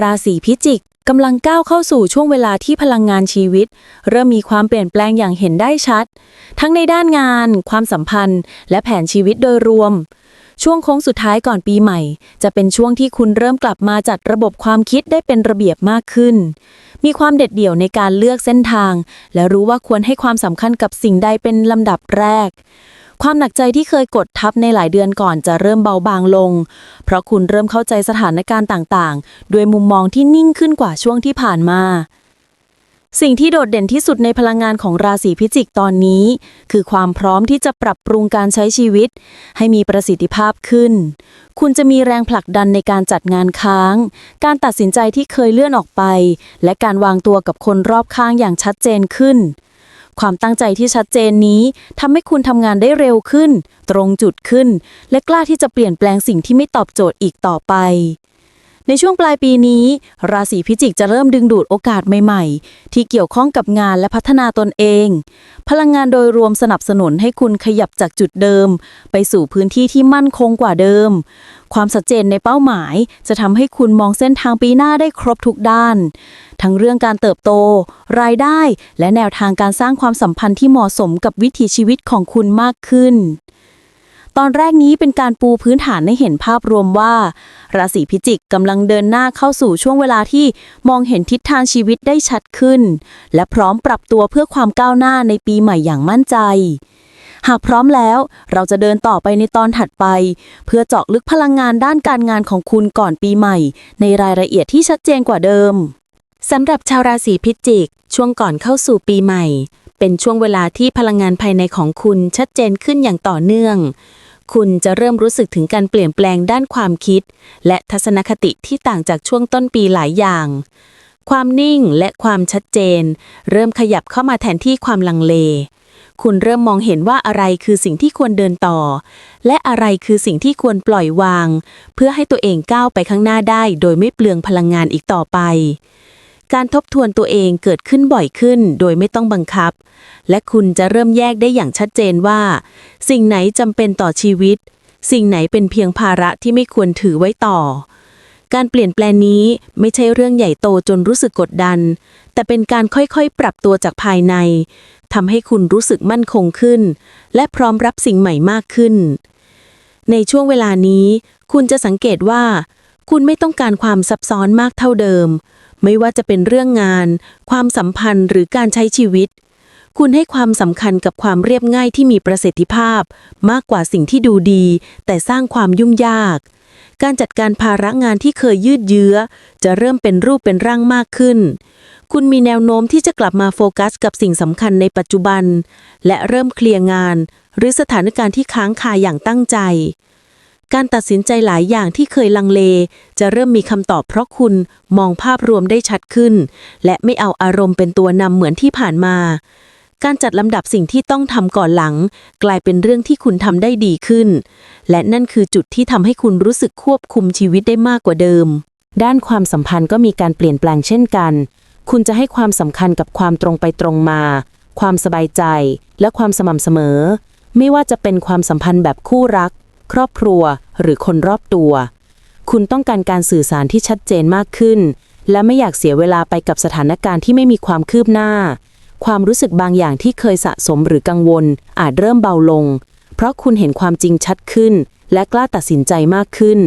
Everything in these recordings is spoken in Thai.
ราศีพิจิกกำลังก้าวเข้าสู่ช่วงเวลาที่พลังงานชีวิต เริ่มมีความเปลี่ยนแปลงอย่างเห็นได้ชัด ทั้งในด้านงาน ความสัมพันธ์ และแผนชีวิตโดยรวม ช่วงโค้งสุดท้ายก่อนปีใหม่ จะเป็นช่วงที่คุณเริ่มกลับมาจัดระบบความคิดได้เป็นระเบียบมากขึ้น มีความเด็ดเดี่ยวในการเลือกเส้นทาง และรู้ว่าควรให้ความสำคัญกับสิ่งใดเป็นลำดับแรก ความหนักใจที่เคยกดทับในหลายเดือนก่อนจะเริ่มเบาบางลง เพราะคุณเริ่มเข้าใจสถานการณ์ต่างๆ ด้วยมุมมองที่นิ่งขึ้นกว่าช่วงที่ผ่านมา สิ่งที่โดดเด่นที่สุดในพลังงานของราศีพิจิกตอนนี้ คือความพร้อมที่จะปรับปรุงการใช้ชีวิต ให้มีประสิทธิภาพขึ้น คุณจะมีแรงผลักดันในการจัดงานค้าง การตัดสินใจที่เคยเลื่อนออกไป และการวางตัวกับคนรอบข้างอย่างชัดเจนขึ้น ความตั้งใจที่ชัดเจนนี้ทำให้คุณทำงานได้เร็วขึ้น ตรงจุดขึ้น และกล้าที่จะเปลี่ยนแปลงสิ่งที่ไม่ตอบโจทย์อีกต่อไป ในช่วงปลายปีนี้ ราศีพิจิกจะเริ่มดึงดูดโอกาสใหม่ ๆ ที่เกี่ยวข้องกับงานและพัฒนาตนเอง พลังงานโดยรวมสนับสนุนให้คุณขยับจากจุดเดิม ไปสู่พื้นที่ที่มั่นคงกว่าเดิม ความชัดเจนในเป้าหมายจะทำให้คุณมองเส้นทางปีหน้าได้ครบทุกด้าน ทั้งเรื่องการเติบโต รายได้ และแนวทางการสร้างความสัมพันธ์ที่เหมาะสมกับวิถีชีวิตของคุณมากขึ้น ตอนแรกนี้เป็นการปูพื้นฐานให้เห็นภาพรวมว่า ราศีพิจิกกำลังเดินหน้าเข้าสู่ช่วงเวลาที่มองเห็นทิศทางชีวิตได้ชัดขึ้น และพร้อมปรับตัวเพื่อความก้าวหน้าในปีใหม่อย่างมั่นใจ หากพร้อมแล้ว เราจะเดินต่อไปในตอนถัดไป เพื่อเจาะลึกพลังงานด้านการงานของคุณก่อนปีใหม่ ในรายละเอียดที่ชัดเจนกว่าเดิมสำหรับชาวราศีพิจิก ช่วงก่อนเข้าสู่ปีใหม่ เป็นช่วงเวลาที่พลังงานภายในของคุณชัดเจนขึ้นอย่างต่อเนื่อง คุณจะเริ่มรู้สึกถึงการเปลี่ยนแปลงด้านความคิด และทัศนคติที่ต่างจากช่วงต้นปีหลายอย่าง ความนิ่งและความชัดเจน เริ่มขยับเข้ามาแทนที่ความลังเล คุณเริ่มมองเห็นว่าอะไรคือสิ่งที่ควรเดินต่อ และอะไรคือสิ่งที่ควรปล่อยวาง เพื่อให้ตัวเองก้าวไปข้างหน้าได้ โดยไม่เปลืองพลังงานอีกต่อไป การทบทวนตัวเองเกิดขึ้นบ่อยขึ้นโดยไม่ต้องบังคับ และคุณจะเริ่มแยกได้อย่างชัดเจนว่า สิ่งไหนจำเป็นต่อชีวิต สิ่งไหนเป็นเพียงภาระที่ไม่ควรถือไว้ต่อ การเปลี่ยนแปลงนี้ไม่ใช่เรื่องใหญ่โตจนรู้สึกกดดัน แต่เป็นการค่อยๆ ปรับตัวจากภายในทำให้คุณรู้สึกมั่นคงขึ้น และพร้อมรับสิ่งใหม่มากขึ้น ในช่วงเวลานี้ คุณจะสังเกตว่า คุณไม่ต้องการความซับซ้อนมากเท่าเดิม ไม่ว่าจะเป็นเรื่องงาน ความสัมพันธ์หรือการใช้ชีวิต คุณให้ความสำคัญกับความเรียบง่ายที่มีประสิทธิภาพ มากกว่าสิ่งที่ดูดี แต่สร้างความยุ่งยาก การจัดการภาระงานที่เคยยืดเยื้อ จะเริ่มเป็นรูปเป็นร่างมากขึ้น คุณมีแนวโน้มที่จะกลับมาโฟกัสกับสิ่งสำคัญในปัจจุบัน และเริ่มเคลียร์งาน หรือสถานการณ์ที่ค้างคาอย่างตั้งใจ การตัดสินใจหลายอย่างที่เคยลังเล จะเริ่มมีคำตอบเพราะคุณมองภาพรวมได้ชัดขึ้น และไม่เอาอารมณ์เป็นตัวนำเหมือนที่ผ่านมา การจัดลำดับสิ่งที่ต้องทำก่อนหลัง กลายเป็นเรื่องที่คุณทำได้ดีขึ้น และนั่นคือจุดที่ทำให้คุณรู้สึกควบคุมชีวิตได้มากกว่าเดิม ด้านความสัมพันธ์ก็มีการเปลี่ยนแปลงเช่นกัน คุณจะให้ความสำคัญกับความตรงไปตรงมา ความสบายใจ และความสม่ำเสมอ ไม่ว่าจะเป็นความสัมพันธ์แบบคู่รัก ครอบครัว หรือคนรอบตัว คุณต้องการการสื่อสารที่ชัดเจนมากขึ้น และไม่อยากเสียเวลาไปกับสถานการณ์ที่ไม่มีความคืบหน้า ความรู้สึกบางอย่างที่เคยสะสมหรือกังวล อาจเริ่มเบาลง เพราะคุณเห็นความจริงชัดขึ้น และกล้าตัดสินใจมากขึ้น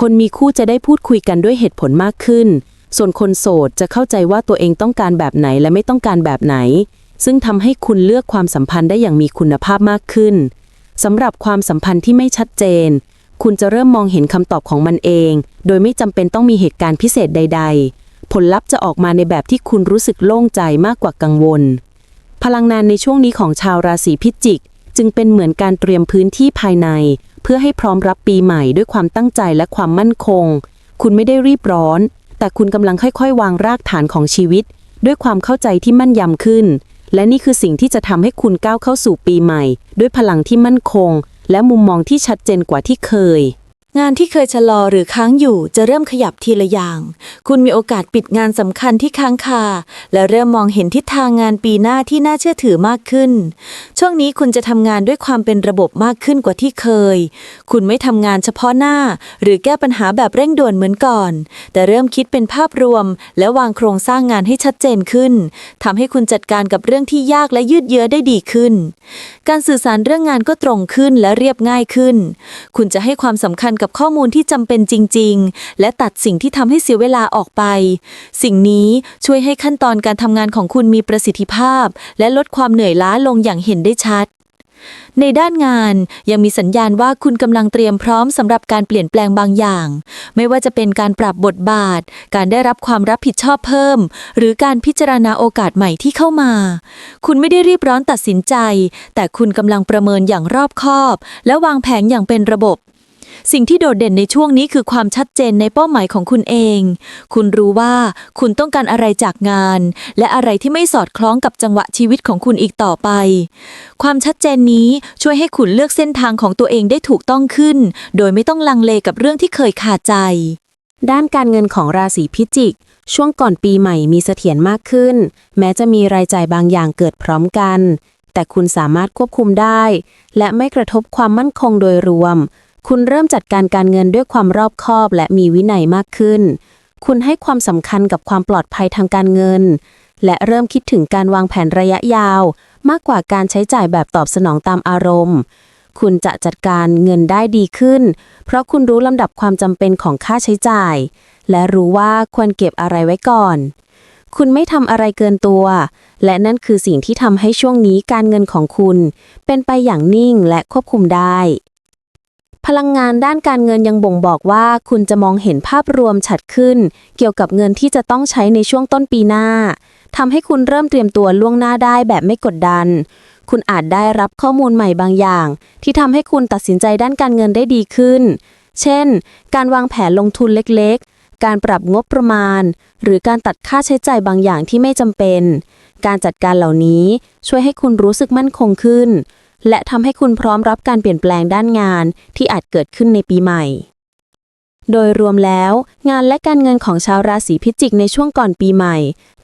คนมีคู่จะได้พูดคุยกันด้วยเหตุผลมากขึ้น ส่วนคนโสดจะเข้าใจว่าตัวเองต้องการแบบไหนและไม่ต้องการแบบไหนซึ่งทำให้คุณเลือกความสัมพันธ์ได้อย่างมีคุณภาพมากขึ้น สำหรับความสัมพันธ์ที่ไม่ชัดเจน คุณจะเริ่มมองเห็นคำตอบของมันเอง โดยไม่จำเป็นต้องมีเหตุการณ์พิเศษใด ๆ ผลลัพธ์จะออกมาในแบบที่คุณรู้สึกโล่งใจมากกว่ากังวล พลังงานในช่วงนี้ของชาวราศีพิจิก จึงเป็นเหมือนการเตรียมพื้นที่ภายใน เพื่อให้พร้อมรับปีใหม่ด้วยความตั้งใจและความมั่นคง คุณไม่ได้รีบร้อน แต่คุณกำลังค่อยๆ วางรากฐานของชีวิต ด้วยความเข้าใจที่มั่นยำขึ้น และนี่คือสิ่งที่จะทำให้คุณก้าวเข้าสู่ปีใหม่ ด้วยพลังที่มั่นคง และมุมมองที่ชัดเจนกว่าที่เคย งานที่เคยชะลอหรือค้างอยู่จะเริ่มขยับทีละอย่าง คุณมีโอกาสปิดงานสำคัญที่ค้างคา และเริ่มมองเห็นทิศทางงานปีหน้าที่น่าเชื่อถือมากขึ้น ช่วงนี้คุณจะทำงานด้วยความเป็นระบบมากขึ้นกว่าที่เคย คุณไม่ทำงานเฉพาะหน้า หรือแก้ปัญหาแบบเร่งด่วนเหมือนก่อน แต่เริ่มคิดเป็นภาพรวม และวางโครงสร้างงานให้ชัดเจนขึ้นทำให้คุณจัดการกับเรื่องที่ยากและยืดเยื้อได้ดีขึ้น การสื่อสารเรื่องงานก็ตรงขึ้นและเรียบง่ายขึ้น คุณจะให้ความสำคัญกับข้อมูลที่จำเป็นจริง ๆ และตัดสิ่งที่ทำให้เสียเวลาออกไป สิ่งนี้ช่วยให้ขั้นตอนการทำงานของคุณมีประสิทธิภาพ และลดความเหนื่อยล้าลงอย่างเห็นได้ชัด ในด้านงานยังมีสัญญาณว่าคุณกำลังเตรียมพร้อมสำหรับการเปลี่ยนแปลงบางอย่าง ไม่ว่าจะเป็นการปรับบทบาท การได้รับความรับผิดชอบเพิ่ม หรือการพิจารณาโอกาสใหม่ที่เข้ามา คุณไม่ได้รีบร้อนตัดสินใจ แต่คุณกำลังประเมินอย่างรอบคอบ และวางแผนอย่างเป็นระบบ สิ่งที่โดดเด่นในช่วงนี้คือความชัดเจนในเป้าหมายของคุณเอง คุณรู้ว่าคุณต้องการอะไรจากงาน และอะไรที่ไม่สอดคล้องกับจังหวะชีวิตของคุณอีกต่อไป ความชัดเจนนี้ช่วยให้คุณเลือกเส้นทางของตัวเองได้ถูกต้องขึ้น โดยไม่ต้องลังเลกับเรื่องที่เคยขาดใจ ด้านการเงินของราศีพิจิก ช่วงก่อนปีใหม่มีเสถียรมากขึ้น แม้จะมีรายจ่ายบางอย่างเกิดพร้อมกัน แต่คุณสามารถควบคุมได้ และไม่กระทบความมั่นคงโดยรวม คุณเริ่มจัดการการเงินด้วยความรอบคอบและมีวินัยมากขึ้น คุณให้ความสำคัญกับความปลอดภัยทางการเงิน และเริ่มคิดถึงการวางแผนระยะยาว มากกว่าการใช้จ่ายแบบตอบสนองตามอารมณ์ คุณจะจัดการเงินได้ดีขึ้น เพราะคุณรู้ลำดับความจำเป็นของค่าใช้จ่าย และรู้ว่าควรเก็บอะไรไว้ก่อน คุณไม่ทำอะไรเกินตัว และนั่นคือสิ่งที่ทำให้ช่วงนี้การเงินของคุณ เป็นไปอย่างนิ่งและควบคุมได้ พลังงานด้านการเงินยังบ่งบอกว่า คุณจะมองเห็นภาพรวมชัดขึ้น เกี่ยวกับเงินที่จะต้องใช้ในช่วงต้นปีหน้าทำให้คุณเริ่มเตรียมตัวล่วงหน้าได้แบบไม่กดดัน คุณอาจได้รับข้อมูลใหม่บางอย่าง ที่ทำให้คุณตัดสินใจด้านการเงินได้ดีขึ้น เช่น การวางแผนลงทุนเล็กๆ การปรับงบประมาณ หรือการตัดค่าใช้จ่ายบางอย่างที่ไม่จำเป็น การจัดการเหล่านี้ช่วยให้คุณรู้สึกมั่นคงขึ้น และทำให้คุณพร้อมรับการเปลี่ยนแปลงด้านงานที่อาจเกิดขึ้นในปีใหม่ โดยรวมแล้ว งานและการเงินของชาวราศีพิจิกในช่วงก่อนปีใหม่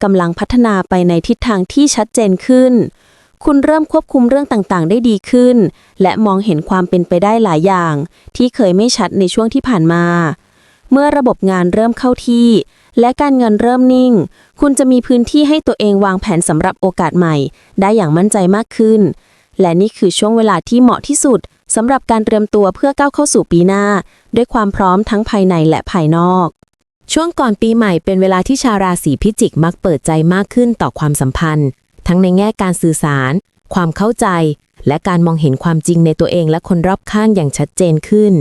กำลังพัฒนาไปในทิศทางที่ชัดเจนขึ้น คุณเริ่มควบคุมเรื่องต่างๆ ได้ดีขึ้น และมองเห็นความเป็นไปได้หลายอย่าง ที่เคยไม่ชัดในช่วงที่ผ่านมา เมื่อระบบงานเริ่มเข้าที่ และการเงินเริ่มนิ่ง คุณจะมีพื้นที่ให้ตัวเองวางแผนสำหรับโอกาสใหม่ ได้อย่างมั่นใจมากขึ้น และนี่คือช่วงเวลาที่เหมาะที่สุดสำหรับการเตรียมตัวเพื่อก้าวเข้าสู่ปีหน้า ด้วยความพร้อมทั้งภายในและภายนอก ช่วงก่อนปีใหม่เป็นเวลาที่ชาวราศีพิจิกมักเปิดใจมากขึ้นต่อความสัมพันธ์ ทั้งในแง่การสื่อสาร ความเข้าใจ และการมองเห็นความจริงในตัวเองและคนรอบข้างอย่างชัดเจนขึ้น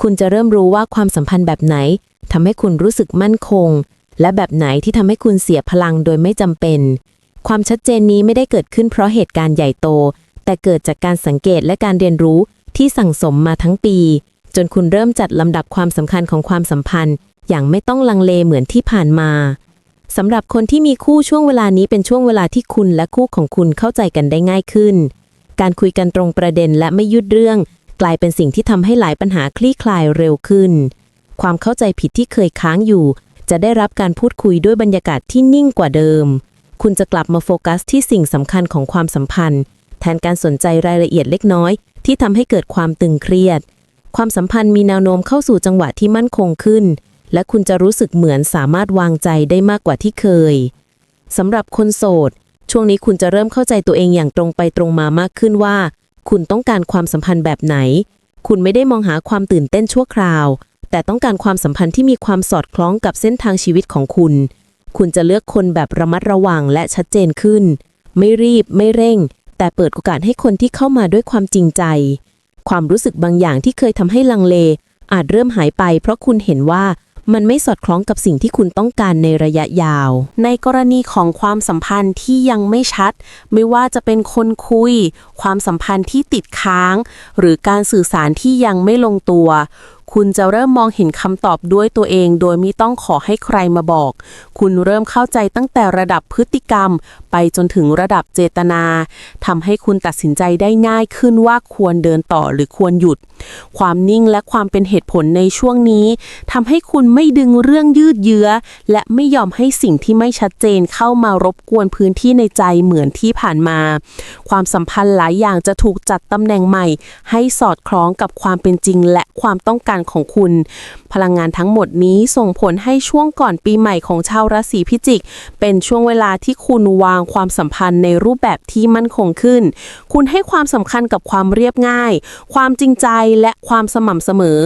คุณจะเริ่มรู้ว่าความสัมพันธ์แบบไหนทำให้คุณรู้สึกมั่นคง และแบบไหนที่ทำให้คุณเสียพลังโดยไม่จำเป็น ความชัดเจนนี้ไม่ได้เกิดขึ้นเพราะเหตุการณ์ใหญ่โต แต่เกิดจากการสังเกตและการเรียนรู้ที่สั่งสมมาทั้งปี จนคุณเริ่มจัดลำดับความสำคัญของความสัมพันธ์ อย่างไม่ต้องลังเลเหมือนที่ผ่านมาสำหรับคนที่มีคู่ช่วงเวลานี้เป็นช่วงเวลาที่คุณและคู่ของคุณเข้าใจกันได้ง่ายขึ้น การคุยกันตรงประเด็นและไม่ยุดเรื่อง กลายเป็นสิ่งที่ทำให้หลายปัญหาคลี่คลายเร็วขึ้น ความเข้าใจผิดที่เคยค้างอยู่ จะได้รับการพูดคุยด้วยบรรยากาศที่นิ่งกว่าเดิม คุณจะกลับมาโฟกัสที่สิ่งสำคัญของความสัมพันธ์ ทนการสนใจรายละเอียดเล็กน้อย ที่ทำให้เกิดความตึงเครียด ความสัมพันธ์มีแนวโน้มเข้าสู่จังหวะที่มั่นคงขึ้น และคุณจะรู้สึกเหมือนสามารถวางใจได้มากกว่าที่เคยสำหรับคนโสด ช่วงนี้คุณจะเริ่มเข้าใจตัวเองอย่างตรงไปตรงมามากขึ้นว่า คุณต้องการความสัมพันธ์แบบไหน คุณไม่ได้มองหาความตื่นเต้นชั่วคราว แต่ต้องการความสัมพันธ์ที่มีความสอดคล้องกับเส้นทางชีวิตของคุณ คุณจะเลือกคนแบบระมัดระวังและชัดเจนขึ้น ไม่รีบไม่เร่ง แต่เปิดโอกาสให้คนที่เข้ามาด้วยความจริงใจ ความรู้สึกบางอย่างที่เคยทำให้ลังเล อาจเริ่มหายไป เพราะคุณเห็นว่ามันไม่สอดคล้องกับสิ่งที่คุณต้องการในระยะยาว ในกรณีของความสัมพันธ์ที่ยังไม่ชัด ไม่ว่าจะเป็นคนคุย ความสัมพันธ์ที่ติดค้าง หรือการสื่อสารที่ยังไม่ลงตัว คุณจะเริ่มมองเห็นคำตอบด้วยตัวเอง โดยไม่ต้องขอให้ใครมาบอก คุณเริ่มเข้าใจตั้งแต่ระดับพฤติกรรม ไปจนถึงระดับเจตนาทำให้คุณตัดสินใจได้ง่ายขึ้นว่าควรเดินต่อหรือควรหยุด ความนิ่งและความเป็นเหตุผลในช่วงนี้ทำให้คุณไม่ดึงเรื่องยืดเยื้อ และไม่ยอมให้สิ่งที่ไม่ชัดเจนเข้ามารบกวนพื้นที่ในใจเหมือนที่ผ่านมา ความสัมพันธ์หลายอย่างจะถูกจัดตำแหน่งใหม่ ให้สอดคล้องกับความเป็นจริงและความต้องการการของคุณ พลังงานทั้งหมดนี้ส่งผลให้ช่วงก่อนปีใหม่ของชาวราศีพิจิก เป็นช่วงเวลาที่คุณวางความสัมพันธ์ในรูปแบบที่มั่นคงขึ้น คุณให้ความสำคัญกับความเรียบง่าย ความจริงใจและความสม่ำเสมอ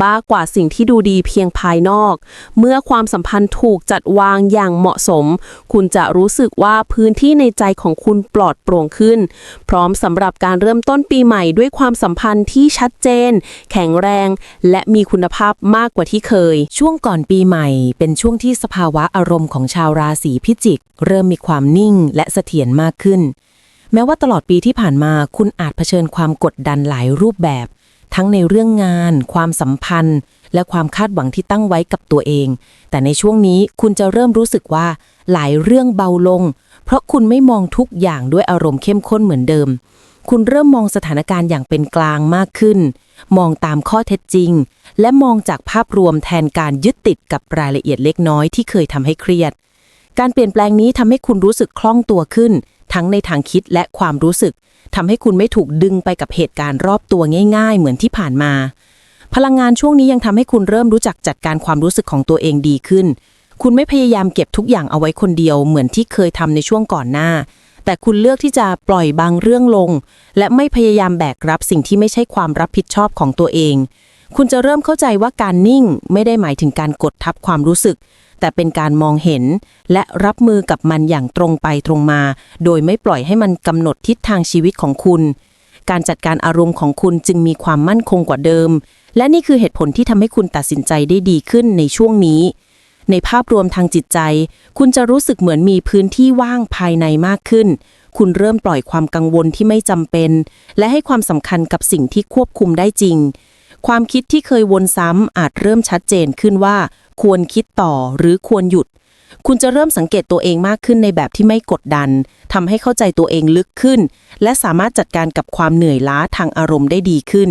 บ้ากว่าสิ่งที่ดูดีเพียงภายนอก เมื่อความสัมพันธ์ถูกจัดวางอย่างเหมาะสม คุณจะรู้สึกว่าพื้นที่ในใจของคุณปลอดโปร่งขึ้น พร้อมสำหรับการเริ่มต้นปีใหม่ด้วยความสัมพันธ์ที่ชัดเจน แข็งแรง แและมีคุณภาพมากกว่าที่เคย ช่วงก่อนปีใหม่ เป็นช่วงที่สภาวะอารมณ์ของชาวราศีพิจิก เริ่มมีความนิ่งและเสถียรมากขึ้น แม้ว่าตลอดปีที่ผ่านมาคุณอาจเผชิญความกดดันหลายรูปแบบ ทั้งในเรื่องงาน ความสัมพันธ์ และความคาดหวังที่ตั้งไว้กับตัวเอง แต่ในช่วงนี้คุณจะเริ่มรู้สึกว่าหลายเรื่องเบาลง เพราะคุณไม่มองทุกอย่างด้วยอารมณ์เข้มข้นเหมือนเดิม คุณเริ่มมองสถานการณ์อย่างเป็นกลางมากขึ้น มองตามข้อเท็จจริง และมองจากภาพรวมแทนการยึดติดกับรายละเอียดเล็กน้อยที่เคยทำให้เครียด การเปลี่ยนแปลงนี้ทำให้คุณรู้สึกคล่องตัวขึ้น ทั้งในทางคิดและความรู้สึกทำให้คุณไม่ถูกดึงไปกับเหตุการณ์รอบตัวง่าย ๆ เหมือนที่ผ่านมา พลังงานช่วงนี้ยังทำให้คุณเริ่มรู้จักจัดการความรู้สึกของตัวเองดีขึ้น คุณไม่พยายามเก็บทุกอย่างเอาไว้คนเดียวเหมือนที่เคยทำในช่วงก่อนหน้า แต่คุณเลือกที่จะปล่อยบางเรื่องลง และไม่พยายามแบกรับสิ่งที่ไม่ใช่ความรับผิดชอบของตัวเอง คุณจะเริ่มเข้าใจว่าการนิ่งไม่ได้หมายถึงการกดทับความรู้สึก แต่เป็นการมองเห็น และรับมือกับมันอย่างตรงไปตรงมา โดยไม่ปล่อยให้มันกำหนดทิศทางชีวิตของคุณ การจัดการอารมณ์ของคุณจึงมีความมั่นคงกว่าเดิม และนี่คือเหตุผลที่ทำให้คุณตัดสินใจได้ดีขึ้นในช่วงนี้ ในภาพรวมทางจิตใจ คุณจะรู้สึกเหมือนมีพื้นที่ว่างภายในมากขึ้น คุณเริ่มปล่อยความกังวลที่ไม่จำเป็น และให้ความสำคัญกับสิ่งที่ควบคุมได้จริง ความคิดที่เคยวนซ้ำอาจเริ่มชัดเจนขึ้นว่า ควรคิดต่อหรือควรหยุด คุณจะเริ่มสังเกตตัวเองมากขึ้นในแบบที่ไม่กดดัน ทำให้เข้าใจตัวเองลึกขึ้น และสามารถจัดการกับความเหนื่อยล้าทางอารมณ์ได้ดีขึ้น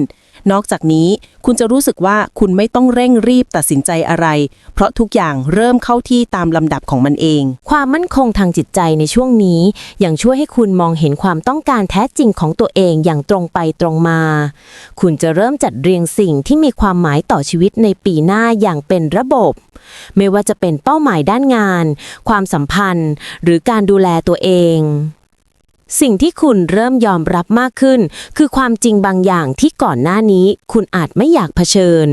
นอกจากนี้คุณจะรู้สึกว่าคุณไม่ต้องเร่งรีบตัดสินใจอะไร เพราะทุกอย่างเริ่มเข้าที่ตามลำดับของมันเอง ความมั่นคงทางจิตใจในช่วงนี้ยังช่วยให้คุณมองเห็นความต้องการแท้จริงของตัวเองอย่างตรงไปตรงมา คุณจะเริ่มจัดเรียงสิ่งที่มีความหมายต่อชีวิตในปีหน้าอย่างเป็นระบบ ไม่ว่าจะเป็นเป้าหมายด้านงาน ความสัมพันธ์ หรือการดูแลตัวเองสิ่งที่คุณเริ่มยอมรับมากขึ้น คือความจริงบางอย่างที่ก่อนหน้านี้ คุณอาจไม่อยากเผชิญ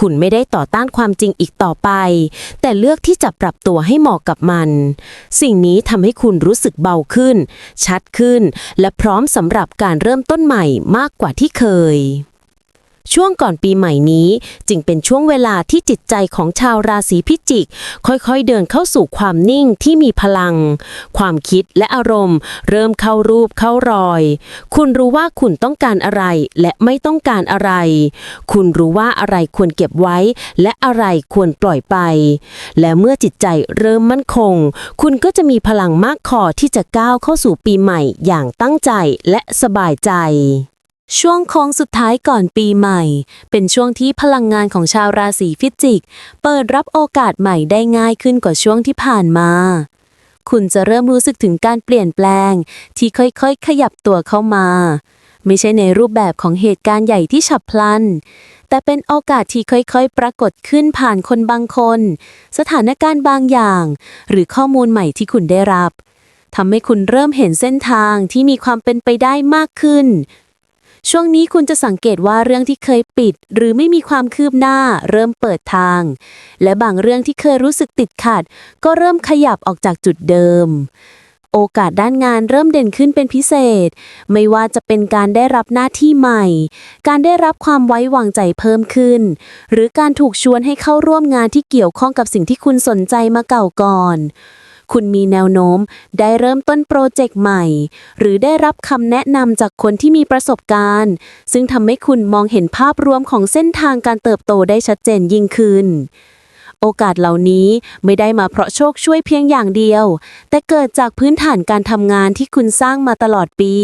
คุณไม่ได้ต่อต้านความจริงอีกต่อไป แต่เลือกที่จะปรับตัวให้เหมาะกับมัน สิ่งนี้ทำให้คุณรู้สึกเบาขึ้น ชัดขึ้น และพร้อมสำหรับการเริ่มต้นใหม่มากกว่าที่เคย ช่วงก่อนปีใหม่นี้จึงเป็นช่วงเวลาที่จิตใจของชาวราศีพิจิก ค่อยๆเดินเข้าสู่ความนิ่งที่มีพลัง ความคิดและอารมณ์ เริ่มเข้ารูปเข้ารอย คุณรู้ว่าคุณต้องการอะไรและไม่ต้องการอะไร คุณรู้ว่าอะไรควรเก็บไว้ และอะไรควรปล่อยไป และเมื่อจิตใจเริ่มมั่นคง คุณก็จะมีพลังมากพอที่จะก้าวเข้าสู่ปีใหม่อย่างตั้งใจและสบายใจ ช่วงโค้งสุดท้ายก่อนปีใหม่ เป็นช่วงที่พลังงานของชาวราศีพิจิก เปิดรับโอกาสใหม่ได้ง่ายขึ้นกว่าช่วงที่ผ่านมา คุณจะเริ่มรู้สึกถึงการเปลี่ยนแปลง ที่ค่อยๆ ขยับตัวเข้ามา ไม่ใช่ในรูปแบบของเหตุการณ์ใหญ่ที่ฉับพลัน แต่เป็นโอกาสที่ค่อยๆ ปรากฏขึ้นผ่านคนบางคน สถานการณ์บางอย่าง หรือข้อมูลใหม่ที่คุณได้รับทำให้คุณเริ่มเห็นเส้นทางที่มีความเป็นไปได้มากขึ้น ช่วงนี้คุณจะสังเกตว่าเรื่องที่เคยปิด หรือไม่มีความคืบหน้า เริ่มเปิดทาง และบางเรื่องที่เคยรู้สึกติดขัด ก็เริ่มขยับออกจากจุดเดิม โอกาสด้านงานเริ่มเด่นขึ้นเป็นพิเศษ ไม่ว่าจะเป็นการได้รับหน้าที่ใหม่ การได้รับความไว้วางใจเพิ่มขึ้น หรือการถูกชวนให้เข้าร่วมงานที่เกี่ยวข้องกับสิ่งที่คุณสนใจมาเก่าก่อน คุณมีแนวโน้ม ได้เริ่มต้นโปรเจกต์ใหม่ หรือได้รับคำแนะนำจากคนที่มีประสบการณ์ ซึ่งทำให้คุณมองเห็นภาพรวมของเส้นทางการเติบโตได้ชัดเจนยิ่งขึ้น โอกาสเหล่านี้ไม่ได้มาเพราะโชคช่วยเพียงอย่างเดียว แต่เกิดจากพื้นฐานการทำงานที่คุณสร้างมาตลอดปี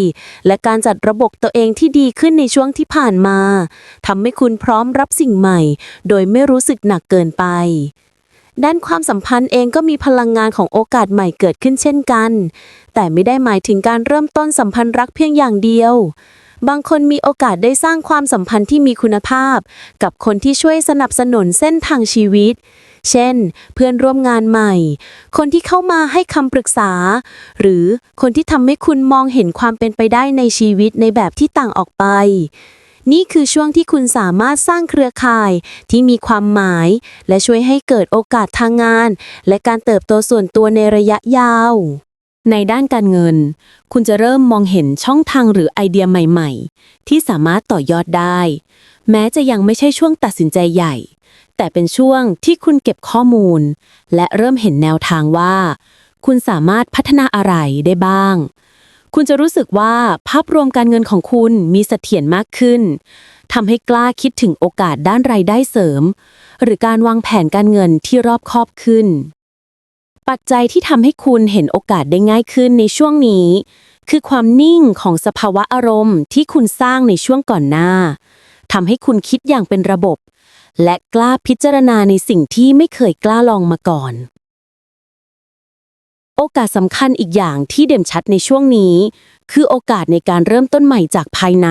และการจัดระบบตัวเองที่ดีขึ้นในช่วงที่ผ่านมาทำให้คุณพร้อมรับสิ่งใหม่ โดยไม่รู้สึกหนักเกินไป ด้านความสัมพันธ์เองก็มีพลังงานของโอกาสใหม่เกิดขึ้นเช่นกัน แต่ไม่ได้หมายถึงการเริ่มต้นสัมพันธ์รักเพียงอย่างเดียว บางคนมีโอกาสได้สร้างความสัมพันธ์ที่มีคุณภาพ กับคนที่ช่วยสนับสนุนเส้นทางชีวิต เช่น เพื่อนร่วมงานใหม่ คนที่เข้ามาให้คำปรึกษา หรือคนที่ทำให้คุณมองเห็นความเป็นไปได้ในชีวิตในแบบที่ต่างออกไป นี่คือช่วงที่คุณสามารถสร้างเครือข่ายที่มีความหมาย และช่วยให้เกิดโอกาสทางงาน และการเติบโตส่วนตัวในระยะยาว ในด้านการเงิน คุณจะเริ่มมองเห็นช่องทางหรือไอเดียใหม่ๆ ที่สามารถต่อยอดได้ แม้จะยังไม่ใช่ช่วงตัดสินใจใหญ่ แต่เป็นช่วงที่คุณเก็บข้อมูล และเริ่มเห็นแนวทางว่า คุณสามารถพัฒนาอะไรได้บ้าง คุณจะรู้สึกว่าภาพรวมการเงินของคุณมีเสถียรมากขึ้นทำให้กล้าคิดถึงโอกาสด้านรายได้เสริม หรือการวางแผนการเงินที่รอบคอบขึ้น ปัจจัยที่ทำให้คุณเห็นโอกาสได้ง่ายขึ้นในช่วงนี้ คือความนิ่งของสภาวะอารมณ์ที่คุณสร้างในช่วงก่อนหน้าทำให้คุณคิดอย่างเป็นระบบ และกล้าพิจารณาในสิ่งที่ไม่เคยกล้าลองมาก่อน โอกาสสำคัญอีกอย่างที่เด่นชัดในช่วงนี้ คือโอกาสในการเริ่มต้นใหม่จากภายใน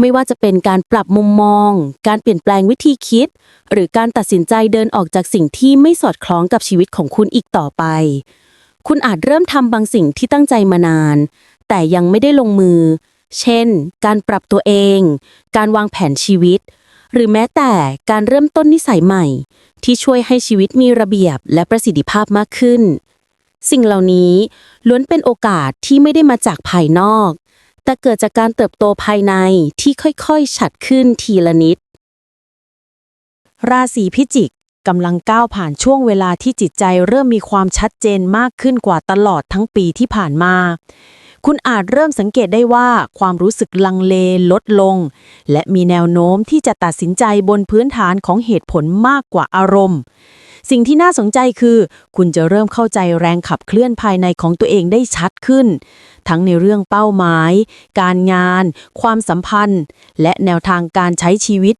ไม่ว่าจะเป็นการปรับมุมมอง การเปลี่ยนแปลงวิธีคิด หรือการตัดสินใจเดินออกจากสิ่งที่ไม่สอดคล้องกับชีวิตของคุณอีกต่อไป คุณอาจเริ่มทำบางสิ่งที่ตั้งใจมานาน แต่ยังไม่ได้ลงมือ เช่น การปรับตัวเอง การวางแผนชีวิต หรือแม้แต่การเริ่มต้นนิสัยใหม่ ที่ช่วยให้ชีวิตมีระเบียบและประสิทธิภาพมากขึ้น สิ่งเหล่านี้ล้วนเป็นโอกาสที่ไม่ได้มาจากภายนอก แต่เกิดจากการเติบโตภายในที่ค่อยๆ ฉัดขึ้นทีละนิด ราศีพิจิกกำลังก้าวผ่านช่วงเวลาที่จิตใจเริ่มมีความชัดเจนมากขึ้นกว่าตลอดทั้งปีที่ผ่านมา คุณอาจเริ่มสังเกตได้ว่าความรู้สึกลังเลลดลง และมีแนวโน้มที่จะตัดสินใจบนพื้นฐานของเหตุผลมากกว่าอารมณ์ สิ่งที่น่าสนใจคือ คุณจะเริ่มเข้าใจแรงขับเคลื่อนภายในของตัวเองได้ชัดขึ้น ทั้งในเรื่องเป้าหมาย การงาน ความสัมพันธ์ และแนวทางการใช้ชีวิต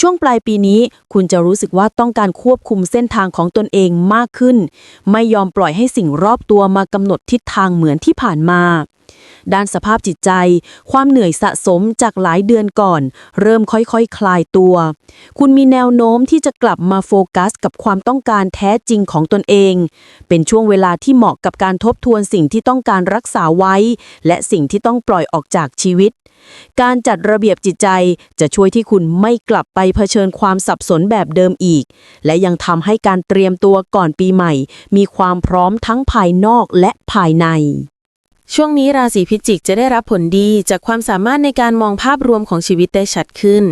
ช่วงปลายปีนี้ คุณจะรู้สึกว่าต้องการควบคุมเส้นทางของตนเองมากขึ้น ไม่ยอมปล่อยให้สิ่งรอบตัวมากำหนดทิศทางเหมือนที่ผ่านมาด้านสภาพจิตใจ ความเหนื่อยสะสมจากหลายเดือนก่อน เริ่มค่อยๆคคลายตัว คุณมีแนวโน้มที่จะกลับมาโฟกัส กับความต้องการแท้จริงของตนเอง เป็นช่วงเวลาที่เหมาะกับการทบทวนสิ่งที่ต้องการรักษาไว้ และสิ่งที่ต้องปล่อยออกจากชีวิต การจัดระเบียบจิตใจจะช่วยที่คุณไม่กลับไปเผชิญความสับสนแบบเดิมอีก และยังทำให้การเตรียมตัวก่อนปีใหม่ มีความพร้อมทั้งภายนอกและภายใน ช่วงนี้ราศีพิจิกจะได้รับผลดีจากความสามารถในการมองภาพรวมของชีวิตได้ชัดขึ้น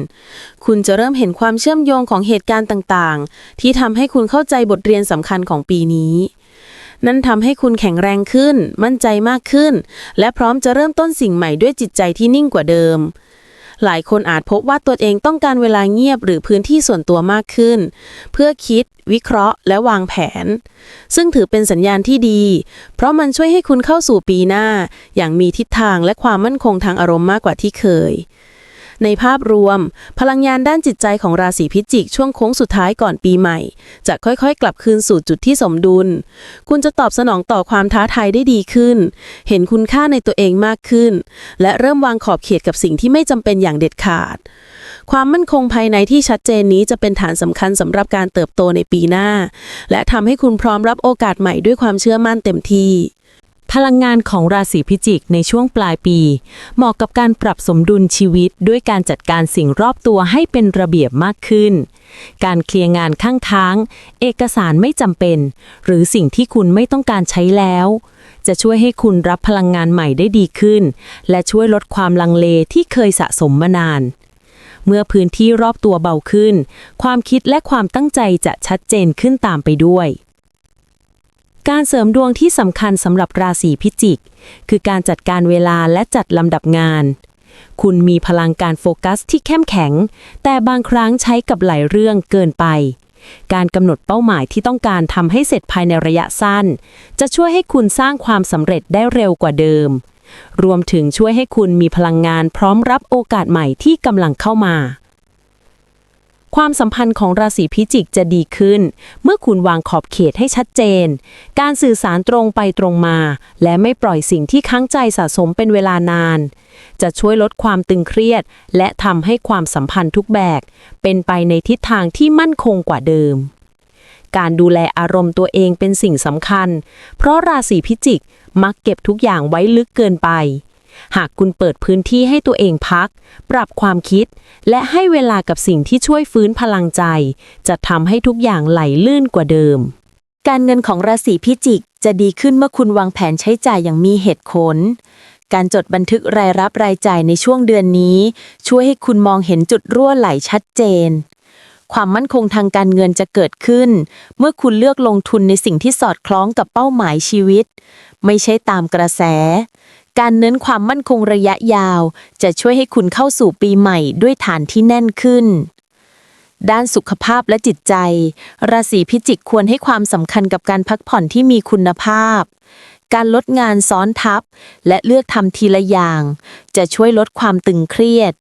คุณจะเริ่มเห็นความเชื่อมโยงของเหตุการณ์ต่างๆ ที่ทำให้คุณเข้าใจบทเรียนสำคัญของปีนี้ นั่นทำให้คุณแข็งแรงขึ้น มั่นใจมากขึ้น และพร้อมจะเริ่มต้นสิ่งใหม่ด้วยจิตใจที่นิ่งกว่าเดิม หลายคนอาจพบว่าตัวเองต้องการเวลาเงียบหรือพื้นที่ส่วนตัวมากขึ้น เพื่อคิด วิเคราะห์ และวางแผน ซึ่งถือเป็นสัญญาณที่ดี เพราะมันช่วยให้คุณเข้าสู่ปีหน้า อย่างมีทิศทางและความมั่นคงทางอารมณ์มากกว่าที่เคย ในภาพรวม พลังงานด้านจิตใจของราศีพิจิก ช่วงโค้งสุดท้ายก่อนปีใหม่ จะค่อยๆ กลับคืนสู่จุดที่สมดุล คุณจะตอบสนองต่อความท้าทายได้ดีขึ้น เห็นคุณค่าในตัวเองมากขึ้น และเริ่มวางขอบเขตกับสิ่งที่ไม่จำเป็นอย่างเด็ดขาด ความมั่นคงภายในที่ชัดเจนนี้จะเป็นฐานสำคัญสำหรับการเติบโตในปีหน้า และทำให้คุณพร้อมรับโอกาสใหม่ด้วยความเชื่อมั่นเต็มที่ พลังงานของราศีพิจิกในช่วงปลายปี เหมาะกับการปรับสมดุลชีวิตด้วยการจัดการสิ่งรอบตัวให้เป็นระเบียบมากขึ้น การเคลียร์งานข้างค้าง เอกสารไม่จำเป็น หรือสิ่งที่คุณไม่ต้องการใช้แล้ว จะช่วยให้คุณรับพลังงานใหม่ได้ดีขึ้น และช่วยลดความลังเลที่เคยสะสมมานานเมื่อพื้นที่รอบตัวเบาขึ้น ความคิดและความตั้งใจจะชัดเจนขึ้นตามไปด้วย การเสริมดวงที่สำคัญสำหรับราศีพิจิก คือการจัดการเวลาและจัดลำดับงาน คุณมีพลังการโฟกัสที่เข้มแข็ง แต่บางครั้งใช้กับหลายเรื่องเกินไป การกำหนดเป้าหมายที่ต้องการทำให้เสร็จภายในระยะสั้น จะช่วยให้คุณสร้างความสำเร็จได้เร็วกว่าเดิม รวมถึงช่วยให้คุณมีพลังงานพร้อมรับโอกาสใหม่ที่กำลังเข้ามา ความสัมพันธ์ของราศีพิจิกจะดีขึ้น เมื่อคุณวางขอบเขตให้ชัดเจน การสื่อสารตรงไปตรงมา และไม่ปล่อยสิ่งที่ค้างใจสะสมเป็นเวลานาน จะช่วยลดความตึงเครียด และทำให้ความสัมพันธ์ทุกแบบเป็นไปในทิศทางที่มั่นคงกว่าเดิม การดูแลอารมณ์ตัวเองเป็นสิ่งสำคัญ เพราะราศีพิจิกมักเก็บทุกอย่างไว้ลึกเกินไป หากคุณเปิดพื้นที่ให้ตัวเองพัก ปรับความคิด และให้เวลากับสิ่งที่ช่วยฟื้นพลังใจ จะทำให้ทุกอย่างไหลลื่นกว่าเดิม การเงินของราศีพิจิกจะดีขึ้นเมื่อคุณวางแผนใช้จ่ายอย่างมีเหตุผล การจดบันทึกรายรับรายจ่ายในช่วงเดือนนี้ ช่วยให้คุณมองเห็นจุดรั่วไหลชัดเจนความมั่นคงทางการเงินจะเกิดขึ้น เมื่อคุณเลือกลงทุนในสิ่งที่สอดคล้องกับเป้าหมายชีวิต ไม่ใช่ตามกระแส การเน้นความมั่นคงระยะยาว จะช่วยให้คุณเข้าสู่ปีใหม่ด้วยฐานที่แน่นขึ้น ด้านสุขภาพและจิตใจ ราศีพิจิกควรให้ความสำคัญกับการพักผ่อนที่มีคุณภาพ การลดงานซ้อนทับ และเลือกทำทีละอย่าง จะช่วยลดความตึงเครียด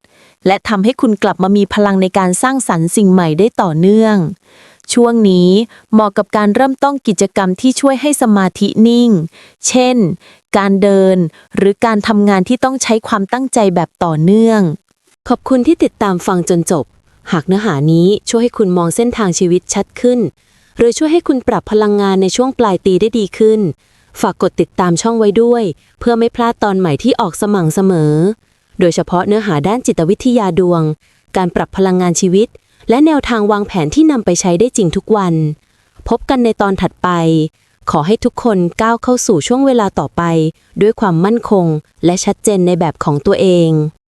และทำให้คุณกลับมามีพลังในการสร้างสรรค์สิ่งใหม่ได้ต่อเนื่อง ช่วงนี้เหมาะกับการเริ่มต้นกิจกรรมที่ช่วยให้สมาธินิ่ง เช่น การเดิน หรือการทำงานที่ต้องใช้ความตั้งใจแบบต่อเนื่อง ขอบคุณที่ติดตามฟังจนจบ หากเนื้อหานี้ช่วยให้คุณมองเส้นทางชีวิตชัดขึ้น หรือช่วยให้คุณปรับพลังงานในช่วงปลายปีได้ดีขึ้น ฝากกดติดตามช่องไว้ด้วย เพื่อไม่พลาดตอนใหม่ที่ออกสม่ำเสมอ โดยเฉพาะเนื้อหาด้านจิตวิทยาดวง การปรับพลังงานชีวิต และแนวทางวางแผนที่นำไปใช้ได้จริงทุกวัน พบกันในตอนถัดไป ขอให้ทุกคนก้าวเข้าสู่ช่วงเวลาต่อไป ด้วยความมั่นคง และชัดเจนในแบบของตัวเอง